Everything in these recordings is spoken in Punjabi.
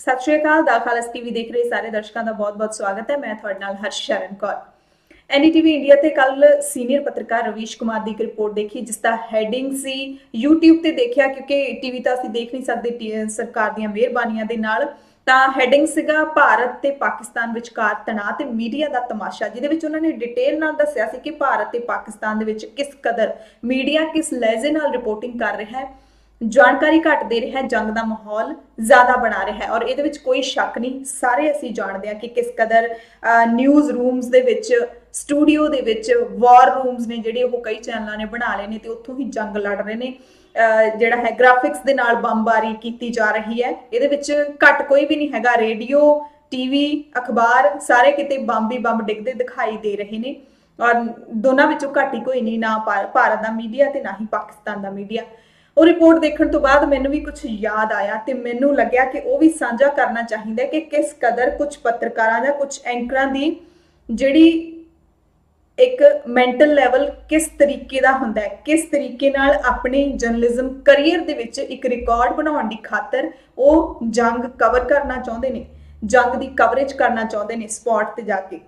ਸਤਿ ਸ਼੍ਰੀ ਅਕਾਲ ਦਾ ਖਾਲਸ ਟੀਵੀ ਦੇਖ ਰਹੇ ਸਾਰੇ ਦਰਸ਼ਕਾਂ ਦਾ ਬਹੁਤ-ਬਹੁਤ ਸਵਾਗਤ ਹੈ। ਮੈਂ ਤੁਹਾਡੇ ਨਾਲ ਹਰਸ਼ ਸ਼ਰਨ ਕੌਰ। ਐਨਡੀਟੀਵੀ ਇੰਡੀਆ ਤੇ ਕੱਲ ਸੀਨੀਅਰ ਪੱਤਰਕਾਰ ਰਵੀਸ਼ ਕੁਮਾਰ ਦੀ ਇੱਕ ਰਿਪੋਰਟ ਦੇਖੀ, ਜਿਸ ਦਾ ਹੈਡਿੰਗ ਸੀ YouTube ਤੇ ਦੇਖਿਆ, ਕਿਉਂਕਿ ਟੀਵੀ ਤਾਂ ਅਸੀਂ ਦੇਖ ਨਹੀਂ ਸਕਦੇ ਟੀ- ਸਰਕਾਰ ਦੀਆਂ ਮਿਹਰਬਾਨੀਆਂ ਦੇ ਨਾਲ। ਤਾਂ ਹੈਡਿੰਗ ਸੀਗਾ ਭਾਰਤ ਤੇ ਪਾਕਿਸਤਾਨ ਵਿਚਕਾਰ ਤਣਾਅ ਤੇ ਮੀਡੀਆ ਦਾ ਤਮਾਸ਼ਾ, ਜਿਹਦੇ ਵਿੱਚ ਉਹਨਾਂ ਨੇ ਡਿਟੇਲ ਨਾਲ ਦੱਸਿਆ ਸੀ ਕਿ ਭਾਰਤ ਤੇ ਪਾਕਿਸਤਾਨ ਦੇ ਵਿੱਚ ਕਿਸ ਕਦਰ ਮੀਡੀਆ ਕਿਸ ਲਹਿਜ਼ੇ ਨਾਲ ਰਿਪੋਰਟਿੰਗ ਕਰ ਰਿਹਾ ਹੈ। ਜਾਣਕਾਰੀ ਘੱਟ ਦੇ ਰਿਹਾ ਹੈ, ਜੰਗ ਦਾ ਮਾਹੌਲ ਜ਼ਿਆਦਾ ਬਣਾ ਰਿਹਾ ਹੈ ਔਰ ਇਹਦੇ ਵਿੱਚ ਕੋਈ ਸ਼ੱਕ ਨਹੀਂ, ਸਾਰੇ ਅਸੀਂ ਜਾਣਦੇ ਹਾਂ ਕਿ ਕਿਸ ਕਦਰ ਨਿਊਜ਼ ਰੂਮਸ ਦੇ ਵਿੱਚ ਸਟੂਡੀਓ ਦੇ ਵਿੱਚ ਵਾਰ ਰੂਮਸ ਨੇ ਜਿਹੜੇ ਉਹ ਕਈ ਚੈਨਲਾਂ ਨੇ ਬਣਾ ਲਏ ਨੇ ਤੇ ਉੱਥੋਂ ਹੀ ਜੰਗ ਲੜ ਰਹੇ ਨੇ। ਜਿਹੜਾ ਹੈ ਗ੍ਰਾਫਿਕਸ ਦੇ ਨਾਲ ਬੰਬਾਰੀ ਕੀਤੀ ਜਾ ਰਹੀ ਹੈ। ਇਹਦੇ ਵਿੱਚ ਘੱਟ ਕੋਈ ਵੀ ਨਹੀਂ ਹੈਗਾ ਰੇਡੀਓ ਟੀਵੀ ਅਖਬਾਰ ਸਾਰੇ ਕਿਤੇ ਬੰਬ ਹੀ ਬੰਬ ਡਿੱਗਦੇ ਦਿਖਾਈ ਦੇ ਰਹੇ ਨੇ ਔਰ ਦੋਨਾਂ ਵਿੱਚੋਂ ਘੱਟ ਹੀ ਕੋਈ ਨਹੀਂ, ਨਾ ਭਾ- ਭਾਰਤ ਦਾ ਮੀਡੀਆ ਤੇ ਨਾ ਹੀ ਪਾਕਿਸਤਾਨ ਦਾ ਮੀਡੀਆ ਉਹ ਰਿਪੋਰਟ ਦੇਖਣ ਤੋਂ ਬਾਅਦ ਮੈਨੂੰ ਵੀ ਕੁਝ ਯਾਦ ਆਇਆ ਤੇ ਮੈਨੂੰ ਲੱਗਿਆ ਕਿ ਉਹ ਵੀ ਸਾਂਝਾ ਕਰਨਾ ਚਾਹੀਦਾ ਕਿ ਕਿਸ ਕਦਰ ਕੁਝ ਪੱਤਰਕਾਰਾਂ ਜਾਂ ਕੁਝ ਐਂਕਰਾਂ ਦੀ ਜਿਹੜੀ ਇੱਕ ਮੈਂਟਲ ਲੈਵਲ ਕਿਸ ਤਰੀਕੇ ਦਾ ਹੁੰਦਾ ਹੈ, ਕਿਸ ਤਰੀਕੇ ਨਾਲ ਆਪਣੇ ਜਰਨਲਿਜ਼ਮ ਕੈਰੀਅਰ ਦੇ ਵਿੱਚ ਇੱਕ ਰਿਕਾਰਡ ਬਣਾਉਣ ਦੀ ਖਾਤਰ ਉਹ ਜੰਗ ਕਵਰ ਕਰਨਾ ਚਾਹੁੰਦੇ ਨੇ, ਜੰਗ ਦੀ ਕਵਰੇਜ ਕਰਨਾ ਚਾਹੁੰਦੇ ਨੇ ਸਪੌਟ ਤੇ ਜਾ ਕੇ।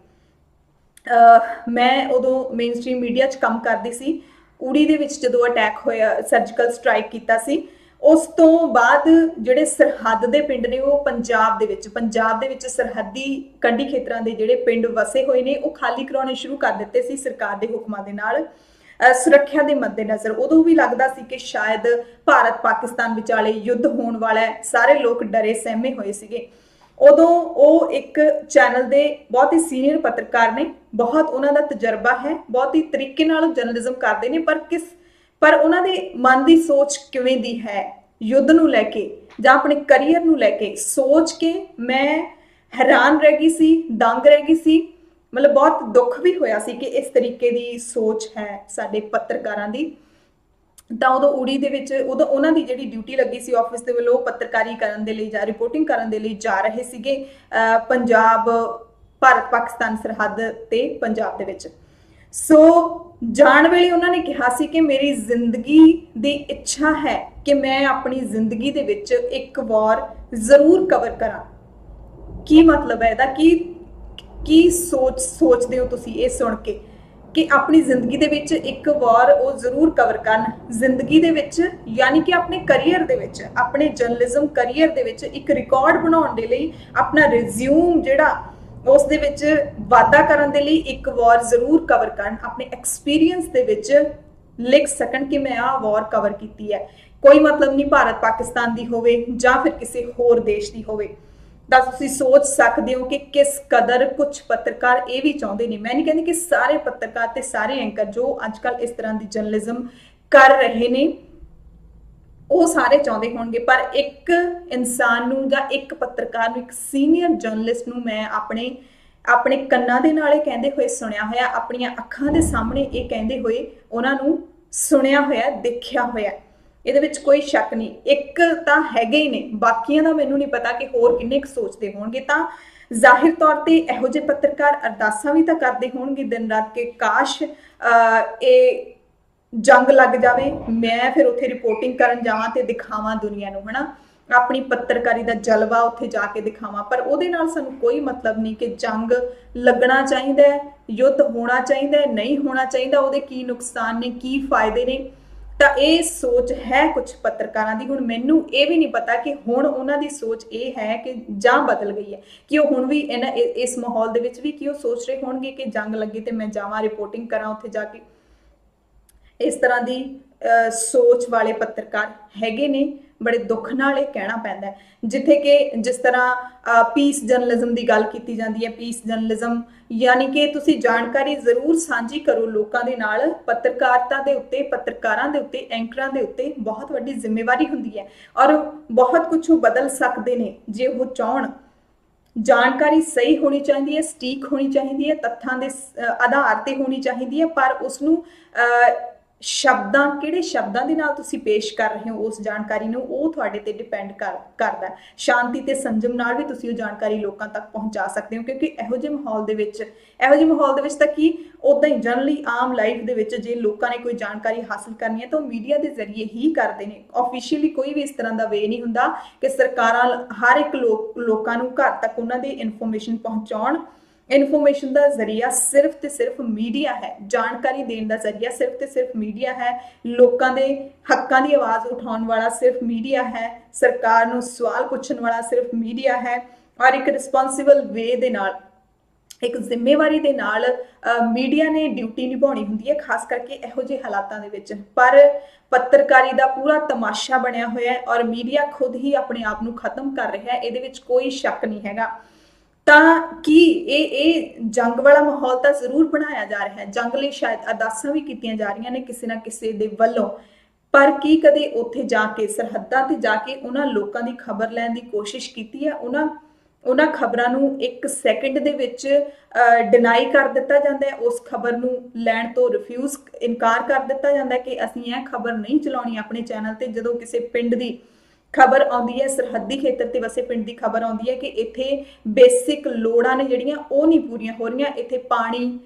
ਮੈਂ ਉਦੋਂ ਮੇਨਸਟ੍ਰੀਮ ਮੀਡੀਆ 'ਚ ਕੰਮ ਕਰਦੀ ਸੀ ਉੜੀ ਦੇ ਵਿੱਚ ਜਦੋਂ ਅਟੈਕ ਹੋਇਆ ਸਰਜੀਕਲ ਸਟ੍ਰਾਈਕ ਕੀਤਾ ਸੀ, ਉਸ ਤੋਂ ਬਾਅਦ ਜਿਹੜੇ ਸਰਹੱਦ ਦੇ ਪਿੰਡ ਨੇ, ਉਹ ਪੰਜਾਬ ਦੇ ਵਿੱਚ, ਪੰਜਾਬ ਦੇ ਵਿੱਚ ਸਰਹੱਦੀ ਕੰਢੀ ਖੇਤਰਾਂ ਦੇ ਜਿਹੜੇ ਪਿੰਡ ਵਸੇ ਹੋਏ ਨੇ, ਉਹ ਖਾਲੀ ਕਰਾਉਣੇ ਸ਼ੁਰੂ ਕਰ ਦਿੱਤੇ ਸੀ ਸਰਕਾਰ ਦੇ ਹੁਕਮਾਂ ਦੇ ਨਾਲ। ਸੁਰੱਖਿਆ ਦੇ ਮੱਦੇਨਜ਼ਰ। ਉਦੋਂ ਵੀ ਲੱਗਦਾ ਸੀ ਕਿ ਸ਼ਾਇਦ ਭਾਰਤ ਪਾਕਿਸਤਾਨ ਵਿਚਾਲੇ ਯੁੱਧ ਹੋਣ ਵਾਲਾ ਹੈ। ਸਾਰੇ ਲੋਕ ਡਰੇ, ਸਹਿਮੇ ਹੋਏ ਸੀਗੇ। ਉਦੋਂ ਉਹ ਇੱਕ ਚੈਨਲ ਦੇ ਬਹੁਤ ਹੀ ਸੀਨੀਅਰ ਪੱਤਰਕਾਰ ਨੇ, ਬਹੁਤ ਉਹਨਾਂ ਦਾ ਤਜਰਬਾ ਹੈ, ਬਹੁਤ ਹੀ ਤਰੀਕੇ ਨਾਲ ਜਰਨਲਿਜ਼ਮ ਕਰਦੇ ਨੇ, ਪਰ ਕਿਸ, ਪਰ ਉਹਨਾਂ ਦੇ ਮਨ ਦੀ ਸੋਚ ਕਿਵੇਂ ਦੀ ਹੈ? ਯੁੱਧ ਨੂੰ ਲੈ ਕੇ ਜਾਂ ਆਪਣੇ ਕੈਰੀਅਰ ਨੂੰ ਲੈ ਕੇ ਸੋਚ ਕੇ ਮੈਂ ਹੈਰਾਨ ਰਹਿ ਗਈ ਸੀ ਦੰਗ ਰਹਿ ਗਈ ਸੀ, ਮਤਲਬ ਬਹੁਤ ਦੁੱਖ ਵੀ ਹੋਇਆ ਸੀ ਕਿ ਇਸ ਤਰੀਕੇ ਦੀ ਸੋਚ ਹੈ ਸਾਡੇ ਪੱਤਰਕਾਰਾਂ ਦੀ। ਤਾਂ ਉਦੋਂ ਉੜੀ ਦੇ ਵਿੱਚ ਉਦੋਂ ਉਹਨਾਂ ਦੀ ਜਿਹੜੀ ਡਿਊਟੀ ਲੱਗੀ ਸੀ ਆਫਿਸ ਦੇ ਵੱਲੋਂ ਪੱਤਰਕਾਰੀ ਕਰਨ ਦੇ ਲਈ ਜਾਂ ਰਿਪੋਰਟਿੰਗ ਕਰਨ ਦੇ ਲਈ ਜਾ ਰਹੇ ਸੀਗੇ ਪੰਜਾਬ, ਭਾਰਤ, ਪਾਕਿਸਤਾਨ ਸਰਹੱਦ ਤੇ ਪੰਜਾਬ ਦੇ ਵਿੱਚ। ਸੋ ਜਾਣ ਵੇਲੇ ਉਹਨਾਂ ਨੇ ਕਿਹਾ ਸੀ ਕਿ ਮੇਰੀ ਜ਼ਿੰਦਗੀ ਦੀ ਇੱਛਾ ਹੈ ਕਿ ਮੈਂ ਆਪਣੀ ਜ਼ਿੰਦਗੀ ਦੇ ਵਿੱਚ ਇੱਕ ਵਾਰ ਜ਼ਰੂਰ ਕਵਰ ਕਰਾਂ। ਕੀ ਮਤਲਬ ਹੈ ਇਹਦਾ? ਕੀ ਕੀ ਸੋਚ, ਸੋਚਦੇ ਹੋ ਤੁਸੀਂ ਇਹ ਸੁਣ ਕੇ? ਕਿ ਆਪਣੀ ਜ਼ਿੰਦਗੀ ਦੇ ਵਿੱਚ ਇੱਕ ਵਾਰ ਉਹ ਜ਼ਰੂਰ ਕਵਰ ਕਰਨ। ਜ਼ਿੰਦਗੀ ਦੇ ਵਿੱਚ, ਯਾਨੀ ਕਿ ਆਪਣੇ ਕੈਰੀਅਰ ਦੇ ਵਿੱਚ, ਆਪਣੇ ਜਰਨਲਿਜ਼ਮ ਕੈਰੀਅਰ ਦੇ ਵਿੱਚ ਇੱਕ ਰਿਕਾਰਡ ਬਣਾਉਣ ਦੇ ਲਈ, ਆਪਣਾ ਰਿਜ਼ਿਊਮ ਜਿਹੜਾ ਉਸ ਦੇ ਵਿੱਚ ਵਾਧਾ ਕਰਨ ਦੇ ਲਈ ਇੱਕ ਵਾਰ ਜ਼ਰੂਰ ਕਵਰ ਕਰਨ। ਆਪਣੇ ਐਕਸਪੀਰੀਅੰਸ ਦੇ ਵਿੱਚ ਲਿਖ ਸਕਣ ਕਿ ਮੈਂ ਆਹ ਵਾਰ ਕਵਰ ਕੀਤੀ ਹੈ। ਕੋਈ ਮਤਲਬ ਨਹੀਂ ਭਾਰਤ ਪਾਕਿਸਤਾਨ ਦੀ ਹੋਵੇ ਜਾਂ ਫਿਰ ਕਿਸੇ ਹੋਰ ਦੇਸ਼ ਦੀ ਹੋਵੇ। ਤਾਂ ਤੁਸੀਂ ਸੋਚ ਸਕਦੇ ਹੋ ਕਿ ਕਿਸ ਕਦਰ ਕੁਝ ਪੱਤਰਕਾਰ ਇਹ ਵੀ ਚਾਹੁੰਦੇ ਨੇ। ਮੈਂ ਨਹੀਂ ਕਹਿੰਦੀ ਕਿ ਸਾਰੇ ਪੱਤਰਕਾਰ ਤੇ ਸਾਰੇ ਐਂਕਰ ਜੋ ਅੱਜਕੱਲ ਇਸ ਤਰ੍ਹਾਂ ਦੀ ਜਰਨਲਿਜ਼ਮ ਕਰ ਰਹੇ ਨੇ, ਉਹ ਸਾਰੇ ਚਾਹੁੰਦੇ ਹੋਣਗੇ। ਪਰ ਇੱਕ ਇਨਸਾਨ ਨੂੰ ਜਾਂ ਇੱਕ ਪੱਤਰਕਾਰ ਨੂੰ, ਇੱਕ ਸੀਨੀਅਰ ਜਰਨਲਿਸਟ ਨੂੰ ਮੈਂ ਆਪਣੇ ਆਪਣੇ ਕੰਨਾਂ ਦੇ ਨਾਲ ਇਹ ਕਹਿੰਦੇ ਹੋਏ, ਸੁਣਿਆ ਹੋਇਆ, ਆਪਣੀਆਂ ਅੱਖਾਂ ਦੇ ਸਾਹਮਣੇ ਇਹ ਕਹਿੰਦੇ ਹੋਏ, ਉਹਨਾਂ ਨੂੰ ਸੁਣਿਆ ਹੋਇਆ, ਦੇਖਿਆ ਹੋਇਆ। ਇਹਦੇ ਵਿੱਚ ਕੋਈ ਸ਼ੱਕ ਨਹੀਂ। ਇੱਕ ਤਾਂ ਹੈਗੇ ਹੀ ਨੇ, ਬਾਕੀਆਂ ਦਾ ਮੈਨੂੰ ਨਹੀਂ ਪਤਾ ਕਿ ਹੋਰ ਕਿੰਨੇ ਕੁ ਸੋਚਦੇ ਹੋਣਗੇ। ਤਾਂ ਜ਼ਾਹਿਰ ਤੌਰ ਤੇ ਇਹੋ ਜਿਹੇ ਪੱਤਰਕਾਰ ਅਰਦਾਸਾਂ ਵੀ ਤਾਂ ਕਰਦੇ ਹੋਣਗੇ ਦਿਨ ਰਾਤ ਕਿ ਕਾਸ਼ ਇਹ ਜੰਗ ਲੱਗ ਜਾਵੇ, ਮੈਂ ਫਿਰ ਉੱਥੇ ਰਿਪੋਰਟਿੰਗ ਕਰਨ ਜਾਵਾਂ ਤੇ ਦਿਖਾਵਾਂ ਦੁਨੀਆ ਨੂੰ, ਹਨਾ? ਆਪਣੀ ਪੱਤਰਕਾਰੀ ਦਾ ਜਲਵਾ ਉੱਥੇ ਜਾ ਕੇ ਦਿਖਾਵਾਂ। ਪਰ ਉਹਦੇ ਨਾਲ ਸਾਨੂੰ ਕੋਈ ਮਤਲਬ ਨਹੀਂ ਕਿ ਜੰਗ ਲੱਗਣਾ ਚਾਹੀਦਾ ਹੈ, ਯੁੱਧ ਹੋਣਾ ਚਾਹੀਦਾ ਹੈ, ਨਹੀਂ ਹੋਣਾ ਚਾਹੀਦਾ, ਉਹਦੇ ਕੀ ਨੁਕਸਾਨ ਨੇ, ਕੀ ਫਾਇਦੇ ਨੇ। ਤਾਂ ਇਹ ਸੋਚ ਹੈ ਕੁਝ ਪੱਤਰਕਾਰਾਂ ਦੀ। ਹੁਣ ਮੈਨੂੰ ਇਹ ਵੀ ਨਹੀਂ ਪਤਾ ਕਿ ਹੁਣ ਉਹਨਾਂ ਦੀ ਸੋਚ ਇਹ ਹੈ ਕਿ ਜਾਂ ਬਦਲ ਗਈ ਹੈ ਕਿ ਉਹ ਹੁਣ ਵੀ ਇਹਨਾਂ ਇਸ ਮਾਹੌਲ ਦੇ ਵਿੱਚ ਵੀ ਕਿ ਉਹ ਸੋਚ ਰਹੇ ਹੋਣਗੇ ਕਿ ਜੰਗ ਲੱਗੀ ਤੇ ਮੈਂ ਜਾਵਾਂ ਰਿਪੋਰਟਿੰਗ ਕਰਾਂ ਉੱਥੇ ਜਾ ਕੇ। ਇਸ ਤਰ੍ਹਾਂ ਦੀ ਅਹ, ਸੋਚ ਵਾਲੇ ਪੱਤਰਕਾਰ ਹੈਗੇ ਨੇ। ਬੜੇ ਦੁੱਖ ਨਾਲ ਇਹ ਕਹਿਣਾ ਪੈਂਦਾ ਜਿੱਥੇ ਕਿ ਜਿਸ ਤਰ੍ਹਾਂ ਪੀਸ ਜਰਨਲਿਜ਼ਮ ਦੀ ਗੱਲ ਕੀਤੀ ਜਾਂਦੀ ਹੈ ਪੀਸ ਜਰਨਲਿਜ਼ਮ ਯਾਨੀ ਕਿ ਤੁਸੀਂ ਜਾਣਕਾਰੀ ਜ਼ਰੂਰ ਸਾਂਝੀ ਕਰੋ ਲੋਕਾਂ ਦੇ ਨਾਲ। ਪੱਤਰਕਾਰਤਾ ਦੇ ਉੱਤੇ, ਪੱਤਰਕਾਰਾਂ ਦੇ ਉੱਤੇ ਐਂਕਰਾਂ ਦੇ ਉੱਤੇ ਬਹੁਤ ਵੱਡੀ ਜ਼ਿੰਮੇਵਾਰੀ ਹੁੰਦੀ ਹੈ ਔਰ ਬਹੁਤ ਕੁਝ ਉਹ ਬਦਲ ਸਕਦੇ ਨੇ, ਜੇ ਉਹ ਚਾਹਣ। ਜਾਣਕਾਰੀ ਸਹੀ ਹੋਣੀ ਚਾਹੀਦੀ ਹੈ, ਸਟੀਕ ਹੋਣੀ ਚਾਹੀਦੀ ਹੈ, ਤੱਥਾਂ ਦੇ ਆਧਾਰ ਤੇ ਹੋਣੀ ਚਾਹੀਦੀ ਹੈ, ਪਰ ਉਸ ਨੂੰ ਸ਼ਬਦਾਂ, ਕਿਹੜੇ ਸ਼ਬਦਾਂ ਦੇ ਨਾਲ ਤੁਸੀਂ ਪੇਸ਼ ਕਰ ਰਹੇ ਹੋ ਉਸ ਜਾਣਕਾਰੀ ਨੂੰ, ਉਹ ਤੁਹਾਡੇ ਤੇ ਡਿਪੈਂਡ ਕਰ, ਕਰਦਾ ਸ਼ਾਂਤੀ ਤੇ ਸੰਜਮ ਨਾਲ ਵੀ ਤੁਸੀਂ ਉਹ ਜਾਣਕਾਰੀ ਲੋਕਾਂ ਤੱਕ ਪਹੁੰਚਾ ਸਕਦੇ ਹੋ, ਕਿਉਂਕਿ ਇਹੋ ਜਿਹੇ ਮਾਹੌਲ ਦੇ ਵਿੱਚ, ਇਹੋ ਜਿਹੇ ਮਾਹੌਲ ਦੇ ਵਿੱਚ ਤਾਂ ਕੀ ਉਦਾਂ ਹੀ ਜਨਰਲੀ ਆਮ ਲਾਈਫ ਦੇ ਵਿੱਚ ਜੇ ਲੋਕਾਂ ਨੇ ਕੋਈ ਜਾਣਕਾਰੀ ਹਾਸਲ ਕਰਨੀ ਹੈ ਤਾਂ ਉਹ ਮੀਡੀਆ ਦੇ ਜ਼ਰੀਏ ਹੀ ਕਰਦੇ ਨੇ। ਆਫੀਸ਼ੀਅਲੀ ਕੋਈ ਵੀ ਇਸ ਤਰ੍ਹਾਂ ਦਾ ਵੇ ਨਹੀਂ ਹੁੰਦਾ ਕਿ ਸਰਕਾਰਾਂ, ਹਰ ਇੱਕ ਲੋਕਾਂ ਨੂੰ ਘਰ ਤੱਕ ਉਹਨਾਂ ਦੀ ਇਨਫੋਰਮੇਸ਼ਨ ਪਹੁੰਚਾਉਣ। ਇਨਫੋਰਮੇਸ਼ਨ ਦਾ ਜ਼ਰੀਆ ਸਿਰਫ ਤੇ ਸਿਰਫ ਮੀਡੀਆ ਹੈ, ਜਾਣਕਾਰੀ ਦੇਣ ਦਾ ਜ਼ਰੀਆ ਸਿਰਫ ਤੇ ਸਿਰਫ ਮੀਡੀਆ ਹੈ, ਲੋਕਾਂ ਦੇ ਹੱਕਾਂ ਦੀ ਆਵਾਜ਼ ਉਠਾਉਣ ਵਾਲਾ ਸਿਰਫ ਮੀਡੀਆ ਹੈ, ਸਰਕਾਰ ਨੂੰ ਸਵਾਲ ਪੁੱਛਣ ਵਾਲਾ ਸਿਰਫ ਮੀਡੀਆ ਹੈ, ਔਰ ਇੱਕ ਰਿਸਪੌਂਸਿਬਲ ਵੇ ਦੇ ਨਾਲ, ਇੱਕ ਜ਼ਿੰਮੇਵਾਰੀ ਦੇ ਨਾਲ ਮੀਡੀਆ ਨੇ ਡਿਊਟੀ ਨਿਭਾਉਣੀ ਹੁੰਦੀ ਹੈ, ਖਾਸ ਕਰਕੇ ਇਹੋ ਜਿਹੇ ਹਾਲਾਤਾਂ ਦੇ ਵਿੱਚ। ਪਰ ਪੱਤਰਕਾਰੀ ਦਾ ਪੂਰਾ ਤਮਾਸ਼ਾ ਬਣਿਆ ਹੋਇਆ ਹੈ ਔਰ ਮੀਡੀਆ ਖੁਦ ਹੀ ਆਪਣੇ ਆਪ ਨੂੰ ਖਤਮ ਕਰ ਰਿਹਾ ਹੈ, ਇਹਦੇ ਵਿੱਚ ਕੋਈ ਸ਼ੱਕ ਨਹੀਂ ਹੈਗਾ। ਤਾਂ ਕੀ ਇਹ ਇਹ ਜੰਗ ਵਾਲਾ ਮਾਹੌਲ ਤਾਂ ਜ਼ਰੂਰ ਬਣਾਇਆ ਜਾ ਰਿਹਾ ਹੈ। ਜੰਗ ਲਈ ਸ਼ਾਇਦ ਅਰਦਾਸਾਂ ਵੀ ਕੀਤੀਆਂ ਜਾ ਰਹੀਆਂ ਨੇ ਕਿਸੇ ਨਾ ਕਿਸੇ ਦੇ ਵੱਲੋਂ। ਪਰ ਕੀ ਕਦੇ ਉੱਥੇ ਜਾ ਕੇ, ਸਰਹੱਦਾਂ ਤੇ ਜਾ ਕੇ ਉਹਨਾਂ ਲੋਕਾਂ ਦੀ ਖਬਰ ਲੈਣ ਦੀ ਕੋਸ਼ਿਸ਼ ਕੀਤੀ ਹੈ? ਉਹਨਾਂ ਉਹਨਾਂ ਖਬਰਾਂ ਨੂੰ ਇੱਕ ਸੈਕਿੰਡ ਦੇ ਵਿੱਚ ਡਿਨਾਈ ਕਰ ਦਿੱਤਾ ਜਾਂਦਾ ਹੈ। ਉਸ ਖਬਰ ਨੂੰ ਲੈਣ ਤੋਂ ਰਿਫਿਊਜ਼ ਇਨਕਾਰ ਕਰ ਦਿੱਤਾ ਜਾਂਦਾ ਹੈ ਕਿ ਅਸੀਂ ਇਹ ਖਬਰ ਨਹੀਂ ਚਲਾਉਣੀ ਆਪਣੇ ਚੈਨਲ ਤੇ। ਜਦੋਂ ਕਿਸੇ ਪਿੰਡ ਦੀ ਖਬਰ ਆਉਂਦੀ ਹੈ, ਸਰਹੱਦੀ ਖੇਤਰ ਤੇ ਵਸੇ ਪਿੰਡ ਦੀ ਖਬਰ ਆਉਂਦੀ ਹੈ ਕਿ ਇੱਥੇ ਬੇਸਿਕ ਲੋੜਾਂ ਨੇ ਜਿਹੜੀਆਂ ਉਹ ਨਹੀਂ ਪੂਰੀਆਂ ਹੋ ਰਹੀਆਂ। ਇੱਥੇ ਪਾਣੀ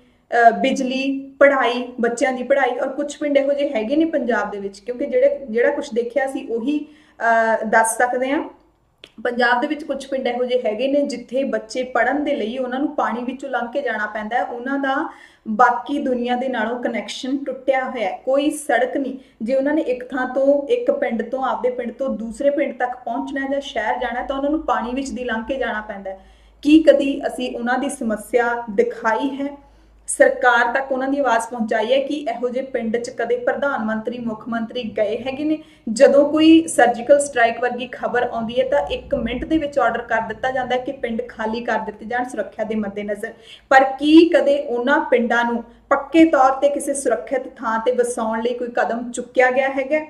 ਬਿਜਲੀ, ਪੜ੍ਹਾਈ, ਬੱਚਿਆਂ ਦੀ ਪੜ੍ਹਾਈ ਔਰ ਕੁਝ ਪਿੰਡ ਇਹੋ ਜਿਹੇ ਹੈਗੇ ਨੇ ਪੰਜਾਬ ਦੇ ਵਿੱਚ ਕਿਉਂਕਿ ਜਿਹੜੇ, ਜਿਹੜਾ ਕੁਝ ਦੇਖਿਆ ਸੀ ਉਹੀ ਦੱਸ ਸਕਦੇ ਹਾਂ। ਪੰਜਾਬ ਦੇ ਵਿੱਚ ਕੁਝ ਪਿੰਡ ਇਹੋ ਜਿਹੇ ਹੈਗੇ ਨੇ ਜਿੱਥੇ ਬੱਚੇ ਪੜ੍ਹਨ ਦੇ ਲਈ ਉਹਨਾਂ ਨੂੰ ਪਾਣੀ ਵਿੱਚੋਂ ਲੰਘ ਕੇ ਜਾਣਾ ਪੈਂਦਾ ਹੈ। ਉਹਨਾਂ ਦਾ ਬਾਕੀ ਦੁਨੀਆ ਦੇ ਨਾਲੋਂ ਕਨੈਕਸ਼ਨ ਟੁੱਟਿਆ ਹੋਇਆ ਹੈ। ਕੋਈ ਸੜਕ ਨਹੀਂ। ਜੇ ਉਹਨਾਂ ਨੇ ਇੱਕ ਥਾਂ ਤੋਂ ਇੱਕ ਪਿੰਡ ਤੋਂ ਆਪਦੇ ਪਿੰਡ ਤੋਂ ਦੂਸਰੇ ਪਿੰਡ ਤੱਕ ਪਹੁੰਚਣਾ ਜਾਂ ਸ਼ਹਿਰ ਜਾਣਾ ਤਾਂ ਉਹਨਾਂ ਨੂੰ ਪਾਣੀ ਵਿੱਚ ਦੀ ਲੰਘ ਕੇ ਜਾਣਾ ਪੈਂਦਾ ਹੈ। ਕੀ ਕਦੀ ਅਸੀਂ ਉਹਨਾਂ ਦੀ ਸਮੱਸਿਆ ਦਿਖਾਈ ਹੈ? ਸਰਕਾਰ ਤੱਕ ਉਹਨਾਂ ਦੀ ਆਵਾਜ਼ ਪਹੁੰਚਾਈ ਹੈ ਕਿ ਇਹੋ ਜਿਹੇ ਪਿੰਡ 'ਚ ਕਦੇ ਪ੍ਰਧਾਨ ਮੰਤਰੀ, ਮੁੱਖ ਮੰਤਰੀ ਗਏ ਹੈਗੇ ਨੇ। ਜਦੋਂ ਕੋਈ ਸਰਜੀਕਲ ਸਟ੍ਰਾਈਕ ਵਰਗੀ ਖਬਰ ਆਉਂਦੀ ਹੈ ਤਾਂ 1 ਮਿੰਟ ਦੇ ਵਿੱਚ ਆਰਡਰ ਕਰ ਦਿੱਤਾ ਜਾਂਦਾ ਹੈ ਕਿ ਪਿੰਡ ਖਾਲੀ ਕਰ ਦਿੱਤੇ ਜਾਣ ਸੁਰੱਖਿਆ ਦੇ ਮੱਦੇਨਜ਼ਰ। ਪਰ ਕੀ ਕਦੇ ਉਹਨਾਂ ਪਿੰਡਾਂ ਨੂੰ ਪੱਕੇ ਤੌਰ ਤੇ ਕਿਸੇ ਸੁਰੱਖਿਅਤ ਥਾਂ ਤੇ ਵਸਾਉਣ ਲਈ ਕੋਈ ਕਦਮ ਚੁੱਕਿਆ ਗਿਆ ਹੈਗਾ?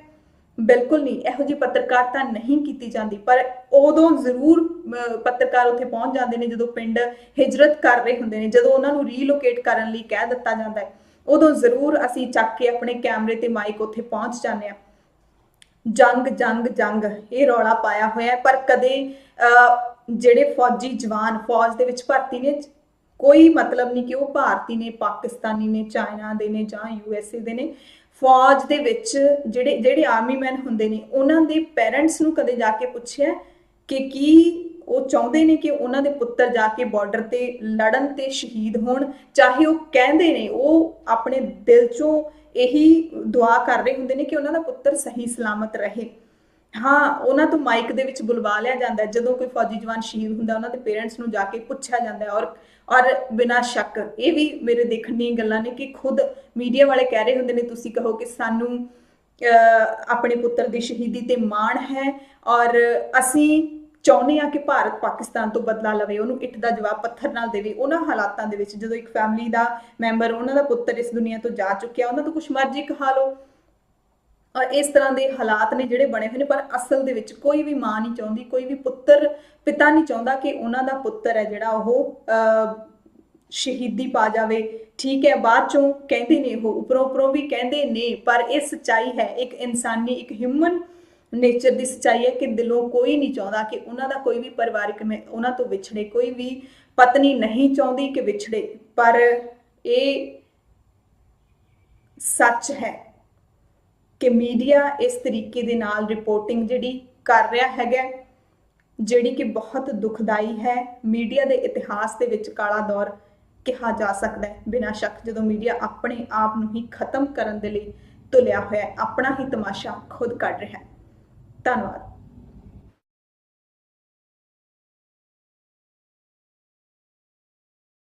ਬਿਲਕੁਲ ਨਹੀਂ ਇਹੋ ਜਿਹੀ ਪੱਤਰਕਾਰਤਾ ਨਹੀਂ ਕੀਤੀ ਜਾਂਦੀ ਪਰ ਉਦੋਂ ਜ਼ਰੂਰ ਪੱਤਰਕਾਰ ਉੱਥੇ ਪਹੁੰਚ ਜਾਂਦੇ ਨੇ ਜਦੋਂ ਪਿੰਡ ਹਿਜਰਤ ਕਰ ਰਹੇ ਹੁੰਦੇ ਨੇ ਜਦੋਂ ਉਹਨਾਂ ਨੂੰ ਰੀਲੋਕੇਟ ਕਰਨ ਲਈ ਕਹਿ ਦਿੱਤਾ ਜਾਂਦਾ ਹੈ ਉਦੋਂ ਜ਼ਰੂਰ ਅਸੀਂ ਚੱਕ ਕੇ ਆਪਣੇ ਕੈਮਰੇ ਤੇ ਮਾਈਕ ਉੱਥੇ ਪਹੁੰਚ ਜਾਂਦੇ ਆ ਜੰਗ ਜੰਗ ਜੰਗ ਇਹ ਰੌਲਾ ਪਾਇਆ ਹੋਇਆ ਪਰ ਕਦੇ ਅਹ, ਜਿਹੜੇ ਫੌਜੀ ਜਵਾਨ ਫੌਜ ਦੇ ਵਿੱਚ ਭਰਤੀ ਨੇ ਕੋਈ ਮਤਲਬ ਨਹੀਂ ਕਿ ਉਹ ਭਾਰਤੀ ਨੇ, ਪਾਕਿਸਤਾਨੀ ਨੇ, ਚਾਈਨਾ ਦੇ ਨੇ ਜਾਂ ਯੂਐਸਏ ਦੇ ਨੇ, ਫੌਜ ਦੇ ਵਿੱਚ ਜਿਹੜੇ ਜਿਹੜੇ ਆਰਮੀ ਮੈਨ ਹੁੰਦੇ ਨੇ, ਉਹਨਾਂ ਦੇ ਪੇਰੈਂਟਸ ਨੂੰ ਕਦੇ ਜਾ ਕੇ ਪੁੱਛਿਆ ਕਿ ਕੀ ਉਹ ਚਾਹੁੰਦੇ ਨੇ ਕਿ ਉਹਨਾਂ ਦੇ ਪੁੱਤਰ ਜਾ ਕੇ ਬਾਰਡਰ ਤੇ ਲੜਨ ਤੇ ਸ਼ਹੀਦ ਹੋਣ? ਚਾਹੇ ਉਹ ਕਹਿੰਦੇ ਨੇ, ਉਹ ਆਪਣੇ ਦਿਲ ਚੋਂ ਇਹੀ ਦੁਆ ਕਰ ਰਹੇ ਹੁੰਦੇ ਨੇ ਕਿ ਉਹਨਾਂ ਦਾ ਪੁੱਤਰ ਸਹੀ ਸਲਾਮਤ ਰਹੇ। ਹਾਂ, ਉਹਨਾਂ ਤੋਂ ਮਾਈਕ ਦੇ ਵਿੱਚ ਬੁਲਵਾ ਲਿਆ ਜਾਂਦਾ ਜਦੋਂ ਕੋਈ ਫੌਜੀ ਜਵਾਨ ਸ਼ਹੀਦ ਹੁੰਦਾ, ਉਹਨਾਂ ਦੇ ਪੇਰੈਂਟਸ ਨੂੰ ਜਾ ਕੇ ਪੁੱਛਿਆ ਜਾਂਦਾ ਔਰ ਔਰ ਬਿਨਾਂ ਸ਼ੱਕ, ਇਹ ਵੀ ਮੇਰੇ ਦੇਖਣ ਦੀਆਂ ਗੱਲਾਂ ਨੇ ਕਿ ਖੁਦ ਮੀਡੀਆ ਵਾਲੇ ਕਹਿ ਰਹੇ ਹੁੰਦੇ ਨੇ, ਤੁਸੀਂ ਕਹੋ ਕਿ ਸਾਨੂੰ ਆਪਣੇ ਪੁੱਤਰ ਦੀ ਸ਼ਹੀਦੀ ਤੇ ਮਾਣ ਹੈ। ਔਰ ਅਸੀਂ ਚਾਹੁੰਦੇ ਆ ਕਿ ਭਾਰਤ ਪਾਕਿਸਤਾਨ ਤੋਂ ਬਦਲਾ ਲਵੇ। ਉਹਨੂੰ ਇੱਟ ਦਾ ਜਵਾਬ ਪੱਥਰ ਨਾਲ ਦੇਵੇ। ਉਹਨਾਂ ਹਾਲਾਤਾਂ ਦੇ ਵਿੱਚ ਜਦੋਂ ਇੱਕ ਫੈਮਿਲੀ ਦਾ ਮੈਂਬਰ ਉਹਨਾਂ ਦਾ ਪੁੱਤਰ ਇਸ ਦੁਨੀਆ ਤੋਂ ਜਾ ਚੁੱਕਿਆ, ਉਹਨਾਂ ਤੋਂ ਕੁਝ ਮਰਜ਼ੀ ਕਹਾ ਲਓ। ਇਸ ਤਰ੍ਹਾਂ ਦੇ ਹਾਲਾਤ ਨੇ ਜਿਹੜੇ ਬਣੇ ਹੋਏ ਨੇ, ਪਰ ਅਸਲ ਦੇ ਵਿੱਚ ਕੋਈ ਵੀ ਮਾਂ ਨਹੀਂ ਚਾਹੁੰਦੀ, ਕੋਈ ਵੀ ਪੁੱਤਰ, ਪਿਤਾ ਨਹੀਂ ਚਾਹੁੰਦਾ ਕਿ ਉਹਨਾਂ ਦਾ ਪੁੱਤਰ ਹੈ ਜਿਹੜਾ ਉਹ ਸ਼ਹੀਦੀ ਪਾ ਜਾਵੇ। ਠੀਕ ਹੈ, ਬਾਅਦ ਚੋਂ ਕਹਿੰਦੇ ਨੇ ਉਹ, ਉੱਪਰੋਂ ਉੱਪਰੋਂ ਵੀ ਕਹਿੰਦੇ ਨੇ, ਪਰ ਇਹ ਸੱਚਾਈ ਹੈ, ਇੱਕ ਇਨਸਾਨੀ, ਇੱਕ ਹਿਊਮਨ ਨੇਚਰ ਦੀ ਸੱਚਾਈ ਹੈ ਕਿ ਦਿਲੋਂ ਕੋਈ ਨਹੀਂ ਚਾਹੁੰਦਾ ਕਿ ਉਹਨਾਂ ਦਾ ਕੋਈ ਵੀ ਪਰਿਵਾਰਕ ਮੈਂ ਉਹਨਾਂ ਤੋਂ ਵਿਛੜੇ, ਕੋਈ ਵੀ ਪਤਨੀ ਨਹੀਂ ਚਾਹੁੰਦੀ ਕਿ ਵਿਛੜੇ। ਪਰ ਇਹ ਸੱਚ ਹੈ। ਕਿ ਮੀਡੀਆ ਇਸ ਤਰੀਕੇ ਦੇ ਨਾਲ ਰਿਪੋਰਟਿੰਗ ਜਿਹੜੀ ਕਰ ਰਿਹਾ ਹੈਗਾ, ਜਿਹੜੀ ਕਿ ਬਹੁਤ ਦੁਖਦਾਈ ਹੈ, ਮੀਡੀਆ ਦੇ ਇਤਿਹਾਸ ਦੇ ਵਿੱਚ ਕਾਲਾ ਦੌਰ ਕਿਹਾ ਜਾ ਸਕਦਾ ਹੈ। ਬਿਨਾਂ ਸ਼ੱਕ ਜਦੋਂ ਮੀਡੀਆ ਆਪਣੇ ਆਪ ਨੂੰ ਹੀ ਖਤਮ ਕਰਨ ਦੇ ਲਈ ਤੁਲਿਆ ਹੋਇਆ ਹੈ, ਆਪਣਾ ਹੀ ਤਮਾਸ਼ਾ ਖੁਦ ਕੱਢ ਰਿਹਾ ਹੈ। ਧੰਨਵਾਦ।